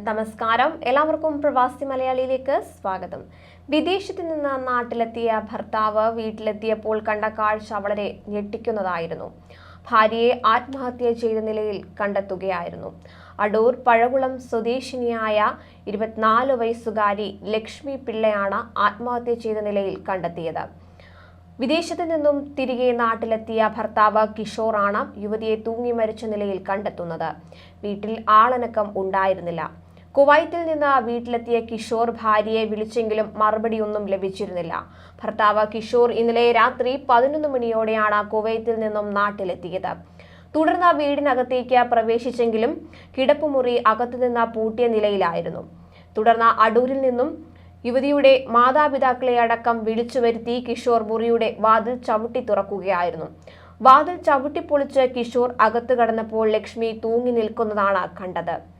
നമസ്കാരം. എല്ലാവർക്കും പ്രവാസി മലയാളിയിലേക്ക് സ്വാഗതം. വിദേശത്ത് നിന്ന് നാട്ടിലെത്തിയ ഭർത്താവ് വീട്ടിലെത്തിയപ്പോൾ കണ്ട കാഴ്ച വളരെ ഞെട്ടിക്കുന്നതായിരുന്നു. ഭാര്യയെ ആത്മഹത്യ ചെയ്ത നിലയിൽ കണ്ടെത്തുകയായിരുന്നു. അടൂർ പഴകുളം സ്വദേശിനിയായ ഇരുപത്തിനാല് വയസ്സുകാരി ലക്ഷ്മി പിള്ളയാണ് ആത്മഹത്യ ചെയ്ത നിലയിൽ കണ്ടെത്തിയത്. വിദേശത്ത് നിന്നും തിരികെ നാട്ടിലെത്തിയ ഭർത്താവ് കിഷോറാണ് യുവതിയെ തൂങ്ങി മരിച്ച നിലയിൽ കണ്ടെത്തുന്നത്. വീട്ടിൽ ആളനക്കം ഉണ്ടായിരുന്നില്ല. കുവൈത്തിൽ നിന്ന് വീട്ടിലെത്തിയ കിഷോർ ഭാര്യയെ വിളിച്ചെങ്കിലും മറുപടിയൊന്നും ലഭിച്ചിരുന്നില്ല. ഭർത്താവ് കിഷോർ ഇന്നലെ രാത്രി പതിനൊന്ന് മണിയോടെയാണ് കുവൈത്തിൽ നിന്നും നാട്ടിലെത്തിയത്. തുടർന്ന് വീടിനകത്തേക്ക് പ്രവേശിച്ചെങ്കിലും കിടപ്പുമുറി അകത്തുനിന്ന് പൂട്ടിയ നിലയിലായിരുന്നു. തുടർന്ന് അടൂരിൽ നിന്നും യുവതിയുടെ മാതാപിതാക്കളെ അടക്കം വിളിച്ചു വരുത്തി കിഷോർ മുറിയുടെ വാതിൽ ചവിട്ടി തുറക്കുകയായിരുന്നു. വാതിൽ ചവിട്ടിപ്പൊളിച്ച് കിഷോർ അകത്തു കടന്നപ്പോൾ ലക്ഷ്മി തൂങ്ങി നിൽക്കുന്നതാണ് കണ്ടത്.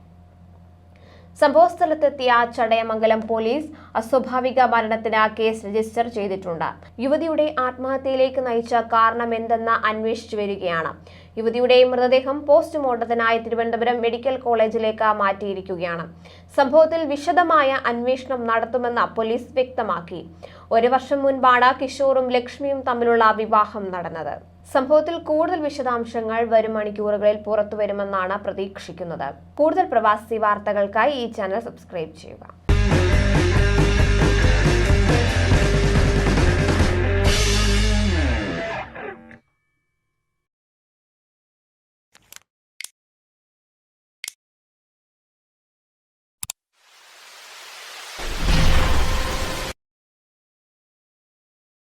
സംഭവസ്ഥലത്തെത്തിയ ചടയമംഗലം പോലീസ് അസ്വാഭാവിക മരണത്തിന് കേസ് രജിസ്റ്റർ ചെയ്തിട്ടുണ്ട്. യുവതിയുടെ ആത്മഹത്യയിലേക്ക് നയിച്ച കാരണം എന്തെന്ന് അന്വേഷിച്ചു വരികയാണ്. യുവതിയുടെ മൃതദേഹം പോസ്റ്റ്മോർട്ടത്തിനായി തിരുവനന്തപുരം മെഡിക്കൽ കോളേജിലേക്ക് മാറ്റിയിരിക്കുകയാണ്. സംഭവത്തിൽ വിശദമായ അന്വേഷണം നടത്തുമെന്ന് പോലീസ് വ്യക്തമാക്കി. ഒരു വർഷം മുൻപാണ് കിഷോറും ലക്ഷ്മിയും തമ്മിലുള്ള വിവാഹം നടന്നത്. സംഭവത്തിൽ കൂടുതൽ വിശദാംശങ്ങൾ വരും മണിക്കൂറുകളിൽ പുറത്തുവരുമെന്നാണ് പ്രതീക്ഷിക്കുന്നത്. കൂടുതൽ പ്രവാസി വാർത്തകൾക്കായി ഈ ചാനൽ സബ്സ്ക്രൈബ് ചെയ്യുക.